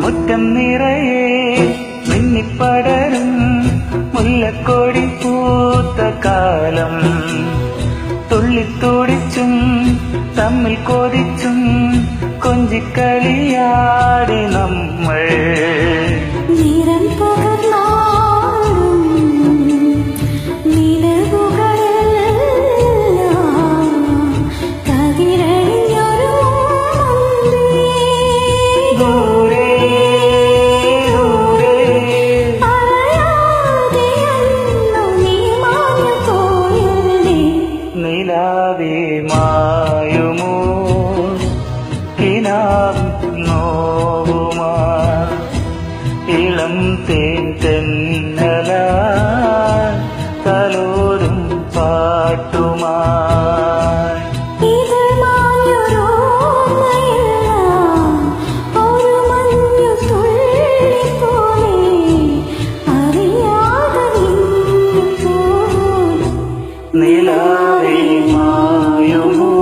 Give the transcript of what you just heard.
മുറ്റം നിറയെ മിന്നിപ്പടരും മുല്ലക്കോടി പൂത്ത കാലം. തുള്ളിത്തുടിച്ചും തമ്മിൽ കോതിച്ചും കൊഞ്ചിക്കളിയാടി നമ്മൾ നിലാവേ മായുമോ തേൻ തെന്നല തലോരും i Mayamu.